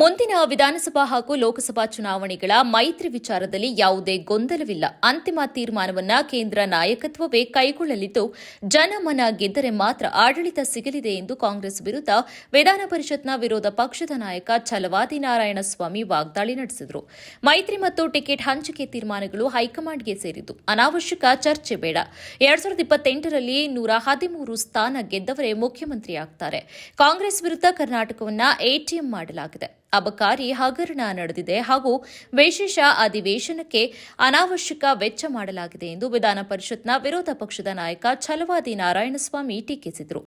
ಮುಂದಿನ ವಿಧಾನಸಭಾ ಹಾಗೂ ಲೋಕಸಭಾ ಚುನಾವಣೆಗಳ ಮೈತ್ರಿ ವಿಚಾರದಲ್ಲಿ ಯಾವುದೇ ಗೊಂದಲವಿಲ್ಲ. ಅಂತಿಮ ತೀರ್ಮಾನವನ್ನ ಕೇಂದ್ರ ನಾಯಕತ್ವವೇ ಕೈಗೊಳ್ಳಲಿದ್ದು ಜನಮನ ಗೆದ್ದರೆ ಮಾತ್ರ ಆಡಳಿತ ಸಿಗಲಿದೆ ಎಂದು ಕಾಂಗ್ರೆಸ್ ವಿರುದ್ಧ ವಿಧಾನ ಪರಿಷತ್ನ ವಿರೋಧ ಪಕ್ಷದ ನಾಯಕ ಛಲವಾದಿ ನಾರಾಯಣಸ್ವಾಮಿ ವಾಗ್ದಾಳಿ ನಡೆಸಿದರು. ಮೈತ್ರಿ ಮತ್ತು ಟಿಕೆಟ್ ಹಂಚಿಕೆ ತೀರ್ಮಾನಗಳು ಹೈಕಮಾಂಡ್ಗೆ ಸೇರಿದ್ದು. ಅನಾವಶ್ಯಕ ಚರ್ಚೆ ಬೇಡ. ಎರಡ್ ಸಾವಿರದ ಇಪ್ಪತ್ತೆಂಟರಲ್ಲಿ ನೂರ ಹದಿಮೂರು ಸ್ಥಾನ ಗೆದ್ದವರೇ ಮುಖ್ಯಮಂತ್ರಿಯಾಗ್ತಾರೆ. ಕಾಂಗ್ರೆಸ್ ವಿರುದ್ಧ ಕರ್ನಾಟಕವನ್ನ ಎಟಿಎಂ ಮಾಡಲಾಗಿದೆ. ಅಬಕಾರಿ ಹಗರಣ ನಡೆದಿದೆ ಹಾಗೂ ವಿಶೇಷ ಅಧಿವೇಶನಕ್ಕೆ ಅನಾವಶ್ಯಕ ವೆಚ್ಚ ಮಾಡಲಾಗಿದೆ ಎಂದು ವಿಧಾನ ಪರಿಷತ್ನ ವಿರೋಧ ಪಕ್ಷದ ನಾಯಕ ಛಲವಾದಿ ನಾರಾಯಣಸ್ವಾಮಿ ಟೀಕಿಸಿದರು.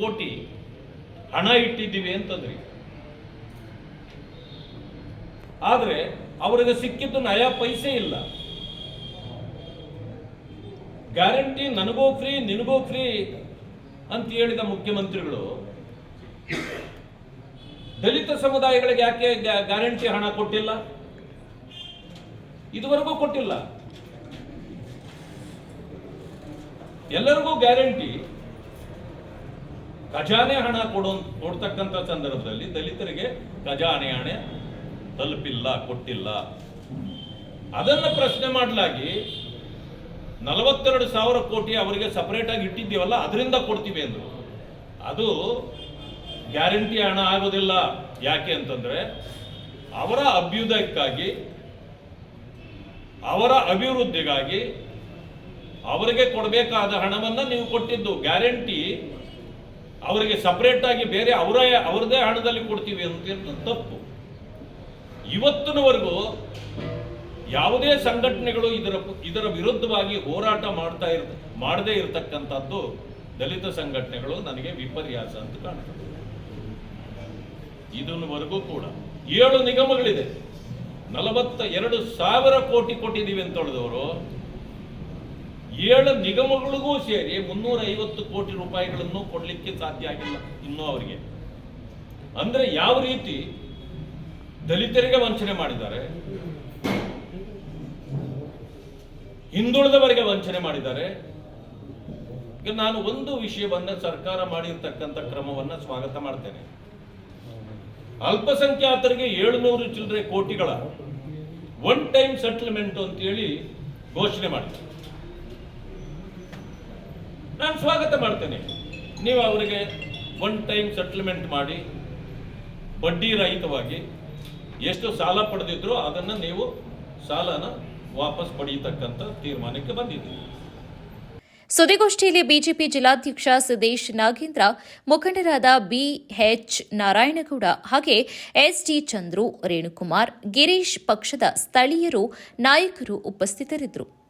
ಕೋಟಿ ಹಣ ಇಟ್ಟಿದ್ದೀವಿ ಅಂತಂದ್ರಿ. ಆದರೆ ಅವರಿಗೆ ಸಿಕ್ಕಿದ್ದು ನಯಾ ಪೈಸೆ ಇಲ್ಲ. ಗ್ಯಾರಂಟಿ ನನಗೋ ಫ್ರೀ, ನಿನಗೋ ಫ್ರೀ ಅಂತ ಹೇಳಿದ ಮುಖ್ಯಮಂತ್ರಿಗಳು ಸಮುದಾಯಗಳಿಗೆ ಯಾಕೆ ಗ್ಯಾರಂಟಿ ಹಣ ಕೊಟ್ಟಿಲ್ಲ? ಇದುವರೆಗೂ ಕೊಟ್ಟಿಲ್ಲ. ಎಲ್ಲರಿಗೂ ಗ್ಯಾರಂಟಿ ಖಜಾನೆ ಹಣ ಕೊಡೋ, ಕೊಡ್ತಕ್ಕಂಥ ಸಂದರ್ಭದಲ್ಲಿ ದಲಿತರಿಗೆ ಖಜಾನೆ ಹಣ ತಲುಪಿಲ್ಲ, ಕೊಟ್ಟಿಲ್ಲ. ಅದನ್ನ ಪ್ರಶ್ನೆ ಮಾಡಲಾಗಿ ನಲವತ್ತೆರಡು ಸಾವಿರ ಕೋಟಿ ಅವರಿಗೆ ಸಪರೇಟ್ ಆಗಿ ಇಟ್ಟಿದ್ದೀವಲ್ಲ, ಅದರಿಂದ ಕೊಡ್ತೀವಿ ಅಂದರು. ಅದು ಗ್ಯಾರಂಟಿ ಹಣ ಆಗೋದಿಲ್ಲ. ಯಾಕೆ ಅಂತಂದ್ರೆ ಅವರ ಅಭ್ಯುದಯಕ್ಕಾಗಿ, ಅವರ ಅಭಿವೃದ್ಧಿಗಾಗಿ ಅವರಿಗೆ ಕೊಡಬೇಕಾದ ಹಣವನ್ನ ನೀವು ಕೊಟ್ಟಿದ್ದು. ಗ್ಯಾರಂಟಿ ಅವರಿಗೆ ಸಪರೇಟ್ ಆಗಿ ಬೇರೆ ಅವರ, ಅವರದೇ ಹಣದಲ್ಲಿ ಕೊಡ್ತೀವಿ ಅಂತ ತಪ್ಪು. ಇವತ್ತಿನವರೆಗೂ ಯಾವುದೇ ಸಂಘಟನೆಗಳು ಇದರ ಇದರ ವಿರುದ್ಧವಾಗಿ ಹೋರಾಟ ಮಾಡ್ತಾ ಇರ್, ಮಾಡದೇ ಇರತಕ್ಕಂಥದ್ದು ದಲಿತ ಸಂಘಟನೆಗಳು ನನಗೆ ವಿಪರ್ಯಾಸ ಅಂತ ಕಾಣ್ತದೆ. ಇದನ್ನವರೆಗೂ ಕೂಡ ಏಳು ನಿಗಮಗಳಿದೆ. ನಲವತ್ತ ಎರಡು ಸಾವಿರ ಕೋಟಿ ಕೊಟ್ಟಿದ್ದೀವಿ ಅಂತ ಹೇಳಿದವರು. ಏಳು ನಿಗಮಗಳಿಗೂ ಸೇರಿ ಮುನ್ನೂರ ಐವತ್ತು ಕೋಟಿ ರೂಪಾಯಿಗಳನ್ನು ಕೊಡಲಿಕ್ಕೆ ಸಾಧ್ಯ ಆಗಿಲ್ಲ ಇನ್ನೂ ಅವರಿಗೆ. ಅಂದ್ರೆ ಯಾವ ರೀತಿ ದಲಿತರಿಗೆ ವಂಚನೆ ಮಾಡಿದ್ದಾರೆ? ಹಿಂದುಳಿದವರಿಗೆ ವಂಚನೆ ಮಾಡಿದ್ದಾರೆ. ಈಗ ನಾನು ಒಂದು ವಿಷಯವನ್ನ ಸರ್ಕಾರ ಮಾಡಿರ್ತಕ್ಕಂಥ ಕ್ರಮವನ್ನ ಸ್ವಾಗತ ಮಾಡ್ತೇನೆ. ಅಲ್ಪಸಂಖ್ಯಾತರಿಗೆ ಏಳುನೂರು ಚಿಲ್ಲರೆ ಕೋಟಿಗಳ ಒನ್ ಟೈಮ್ ಸೆಟಲ್ಮೆಂಟ್ ಅಂತೇಳಿ ಘೋಷಣೆ ಮಾಡ್ತಾರೆ ನಾನು ಸ್ವಾಗತ ಮಾಡ್ತೇನೆ. ನೀವು ಅವರಿಗೆ ಒನ್ ಟೈಮ್ ಸೆಟಲ್ಮೆಂಟ್ ಮಾಡಿ, ಬಡ್ಡಿ ರಹಿತವಾಗಿ ಎಷ್ಟು ಸಾಲ ಪಡೆದಿದ್ರೋ ಅದನ್ನು ನೀವು ಸಾಲನ ವಾಪಸ್ ಪಡೆಯತಕ್ಕಂಥ ತೀರ್ಮಾನಕ್ಕೆ ಬಂದಿದ್ದೀರಿ. ಸುದ್ದಿಗೋಷ್ಠಿಯಲ್ಲಿ ಬಿಜೆಪಿ ಜಿಲ್ಲಾಧ್ಯಕ್ಷ ಸುದೇಶ್ ನಾಗೇಂದ್ರ, ಮುಖಂಡರಾದ ಬಿಎಚ್ ನಾರಾಯಣಗೌಡ ಹಾಗೆ ಎಸ್ಡಿ ಚಂದ್ರು, ರೇಣುಕುಮಾರ್, ಗಿರೀಶ್ ಪಕ್ಷದ ಸ್ಥಳೀಯರು, ನಾಯಕರು ಉಪಸ್ಥಿತರಿದ್ದರು.